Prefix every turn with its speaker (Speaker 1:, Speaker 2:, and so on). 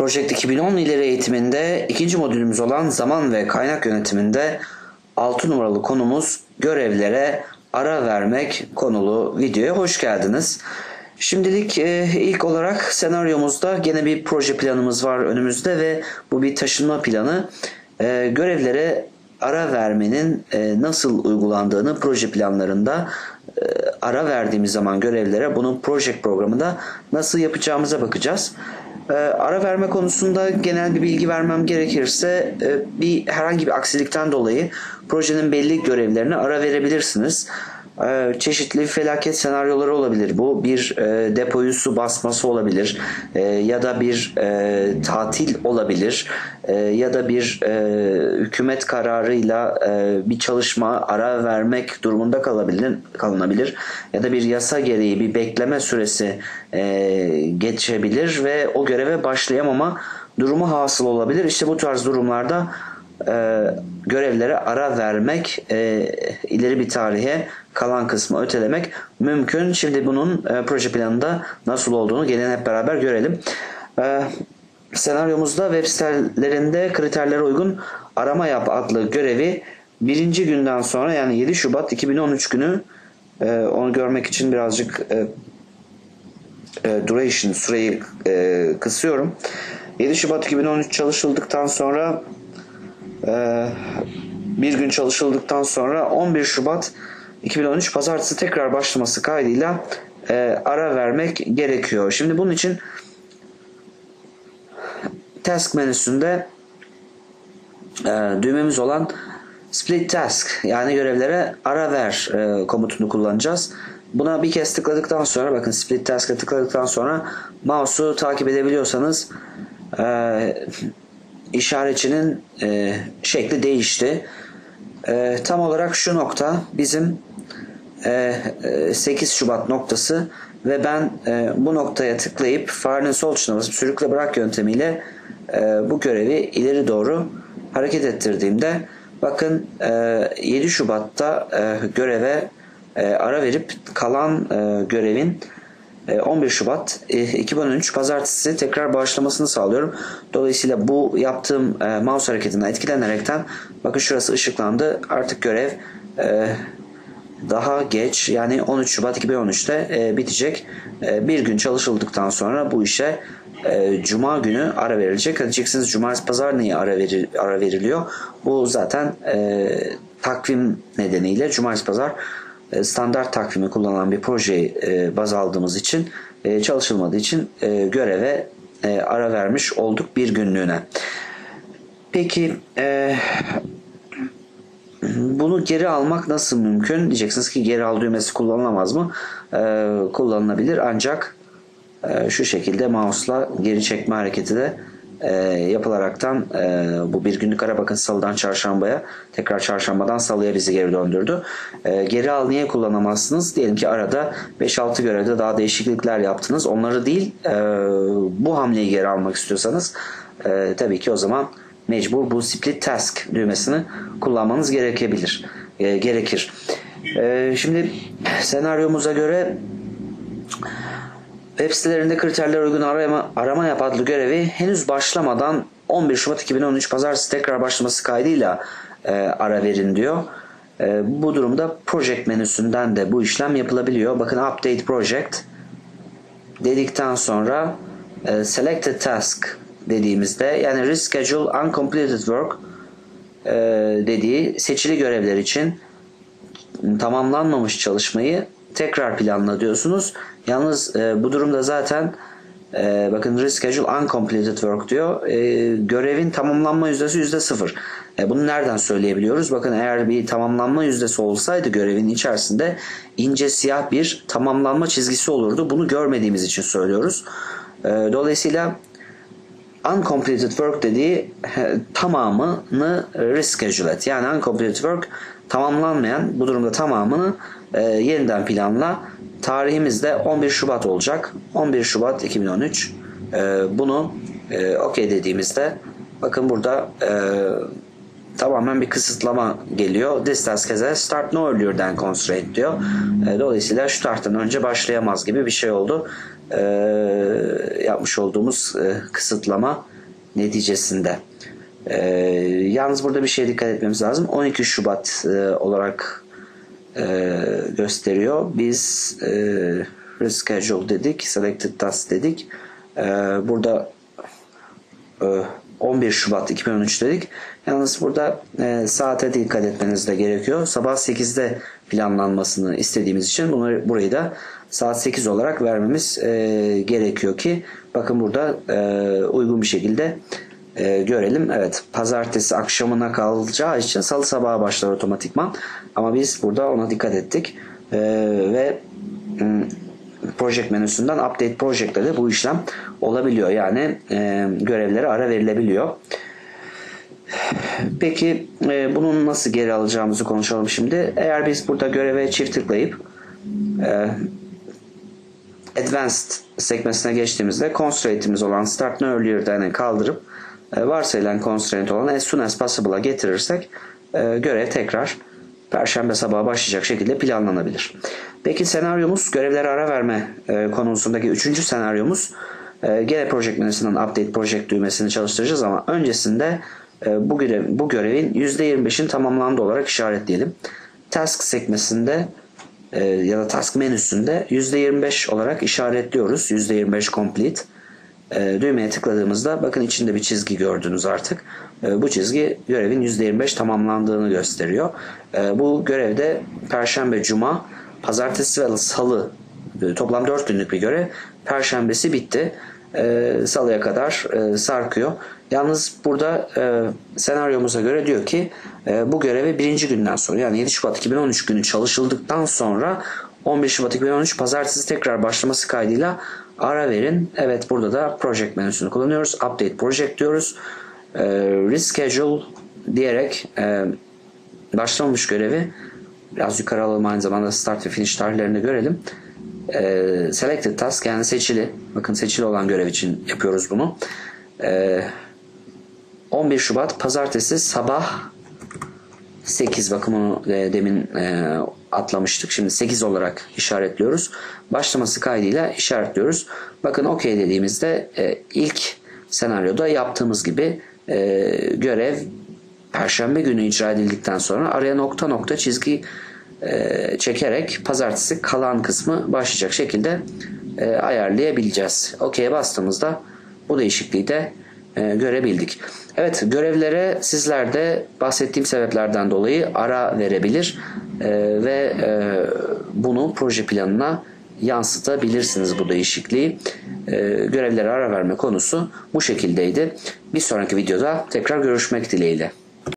Speaker 1: Project 2010 ileri eğitiminde ikinci modülümüz olan zaman ve kaynak yönetiminde 6 numaralı konumuz görevlere ara vermek konulu videoya hoş geldiniz. Şimdilik e, ilk olarak senaryomuzda gene bir proje planımız var önümüzde ve bu bir taşınma planı. E, görevlere ara vermenin e, nasıl uygulandığını proje planlarında e, ara verdiğimiz zaman görevlere bunun project programında nasıl yapacağımıza bakacağız. E, ara verme konusunda genel bir bilgi vermem gerekirse e, bir herhangi bir aksilikten dolayı projenin belli görevlerine ara verebilirsiniz. Ee, çeşitli felaket senaryoları olabilir. Bu bir e, depoyu su basması olabilir e, ya da bir e, tatil olabilir e, ya da bir e, hükümet kararıyla e, bir çalışma ara vermek durumunda kalabilir, kalınabilir ya da bir yasa gereği bir bekleme süresi e, geçebilir ve o göreve başlayamama durumu hasıl olabilir. İşte bu tarz durumlarda e, görevlere ara vermek, e, ileri bir tarihe kalan kısmı ötelemek mümkün. Şimdi bunun e, proje planında nasıl olduğunu gelin hep beraber görelim. E, senaryomuzda web sitelerinde kriterlere uygun arama yap adlı görevi birinci günden sonra yani 7 Şubat 2013 günü e, onu görmek için birazcık e, e, duration süreyi e, kısıyorum. 7 Şubat 2013 çalışıldıktan sonra bir gün çalışıldıktan sonra 11 Şubat 2013 pazartesi tekrar başlaması kaydıyla e, ara vermek gerekiyor. Şimdi bunun için task menüsünde e, düğmemiz olan split task yani görevlere ara ver e, komutunu kullanacağız. Buna bir kez tıkladıktan sonra bakın split task'a tıkladıktan sonra mouse'u takip edebiliyorsanız işaretçinin e, şekli değişti. E, tam olarak şu nokta bizim e, 8 e, Şubat noktası ve ben e, bu noktaya tıklayıp farenin sol tuşuna basıp sürükle bırak yöntemiyle e, bu görevi ileri doğru hareket ettirdiğimde bakın e, 7 Şubat'ta e, göreve e, ara verip kalan e, görevin 11 e, Şubat 2013 e, pazartesi tekrar başlamasını sağlıyorum. Dolayısıyla bu yaptığım e, mouse hareketinden etkilenerekten bakın şurası ışıklandı. Artık görev daha geç yani 13 Şubat 2013'te bitecek. Bir gün çalışıldıktan sonra bu işe Cuma günü ara verilecek. Diyeceksiniz Cumartesi Pazar niye ara, verir, ara veriliyor? Bu zaten takvim nedeniyle Cumartesi Pazar e, standart takvimi kullanan bir projeyi e, baz aldığımız için e, çalışılmadığı için göreve ara vermiş olduk bir günlüğüne. Peki bunu geri almak nasıl mümkün? Diyeceksiniz ki geri al düğmesi kullanılamaz mı? Kullanılabilir ancak şu şekilde mouse'la geri çekme hareketi de e, yapılaraktan e, bu bir günlük ara bakın salıdan çarşambaya tekrar çarşambadan salıya bizi geri döndürdü. E, geri al niye kullanamazsınız? Diyelim ki arada 5-6 görevde daha değişiklikler yaptınız. Onları değil e, bu hamleyi geri almak istiyorsanız e, tabii ki o zaman mecbur bu split task düğmesini kullanmanız gerekebilir. E, gerekir. E, şimdi senaryomuza göre Web sitelerinde kriterler uygun arama, arama yap adlı görevi henüz başlamadan 11 Şubat 2013 pazartesi tekrar başlaması kaydıyla e, ara verin diyor. E, bu durumda project menüsünden de bu işlem yapılabiliyor. Bakın update project dedikten sonra e, selected task dediğimizde yani reschedule uncompleted work e, dediği seçili görevler için tamamlanmamış çalışmayı tekrar planla diyorsunuz. Yalnız e, bu durumda zaten e, bakın reschedule uncompleted work diyor. E, görevin tamamlanma yüzdesi yüzde sıfır. E, bunu nereden söyleyebiliyoruz? Bakın eğer bir tamamlanma yüzdesi olsaydı görevin içerisinde ince siyah bir tamamlanma çizgisi olurdu. Bunu görmediğimiz için söylüyoruz. E, dolayısıyla uncompleted work dediği tamamını reschedule et. Yani uncompleted work tamamlanmayan bu durumda tamamını e, yeniden planla. Tarihimiz de 11 Şubat olacak. 11 Şubat 2013. E, bunu e, okey dediğimizde bakın burada e, tamamen bir kısıtlama geliyor. Has a start no earlier than constraint diyor. E, dolayısıyla şu tarihten önce başlayamaz gibi bir şey oldu. E, yapmış olduğumuz e, kısıtlama neticesinde. E, yalnız burada bir şeye dikkat etmemiz lazım. 12 Şubat e, olarak e, gösteriyor. Biz e, reschedule dedik, selected task dedik. E, burada e, 11 Şubat 2013 dedik. Yalnız burada e, saate dikkat etmeniz de gerekiyor. Sabah 8'de planlanmasını istediğimiz için bunları burayı da saat 8 olarak vermemiz e, gerekiyor ki bakın burada e, uygun bir şekilde e, görelim. Evet pazartesi akşamına kalacağı için salı sabaha başlar otomatikman. Ama biz burada ona dikkat ettik. E, ve m, project menüsünden update project'te de bu işlem olabiliyor. Yani e, görevlere ara verilebiliyor. Peki e, bunun nasıl geri alacağımızı konuşalım şimdi. Eğer biz burada göreve çift tıklayıp e, Advanced sekmesine geçtiğimizde constraint'imiz olan Start No Earlier'den kaldırıp e, varsayılan constraint olan As Soon As Possible'a getirirsek e, görev tekrar Perşembe sabahı başlayacak şekilde planlanabilir. Peki senaryomuz görevlere ara verme e, konusundaki üçüncü senaryomuz e, gene Project menüsünden Update Project düğmesini çalıştıracağız ama öncesinde e, bu, görev, bu görevin %25'in tamamlandı olarak işaretleyelim. Task sekmesinde e, ya da task menüsünde %25 olarak işaretliyoruz. %25 complete. E, düğmeye tıkladığımızda bakın içinde bir çizgi gördünüz artık. E, bu çizgi görevin %25 tamamlandığını gösteriyor. E, bu görevde Perşembe, Cuma, Pazartesi ve Salı e, toplam 4 günlük bir görev. Perşembesi bitti. Salıya kadar e, sarkıyor. Yalnız burada e, senaryomuza göre diyor ki e, bu görevi birinci günden sonra yani 7 Şubat 2013 günü çalışıldıktan sonra 11 Şubat 2013 pazartesi tekrar başlaması kaydıyla ara verin. Evet burada da project menüsünü kullanıyoruz. Update project diyoruz. E, reschedule diyerek e, başlamamış görevi biraz yukarı alalım aynı zamanda start ve finish tarihlerini görelim. E, selected task yani seçili. Bakın seçili olan görev için yapıyoruz bunu. E, 11 Şubat pazartesi sabah 8 bakın e, demin e, atlamıştık. Şimdi 8 olarak işaretliyoruz. Başlaması kaydıyla işaretliyoruz. Bakın OK dediğimizde e, ilk senaryoda yaptığımız gibi e, görev Perşembe günü icra edildikten sonra araya nokta nokta çizgi e, çekerek pazartesi kalan kısmı başlayacak şekilde e, ayarlayabileceğiz. OK'ye bastığımızda bu değişikliği de e, görebildik. Evet görevlere sizler de bahsettiğim sebeplerden dolayı ara verebilir e, ve e, bunu proje planına yansıtabilirsiniz bu değişikliği. E, görevlere ara verme konusu bu şekildeydi. Bir sonraki videoda tekrar görüşmek dileğiyle.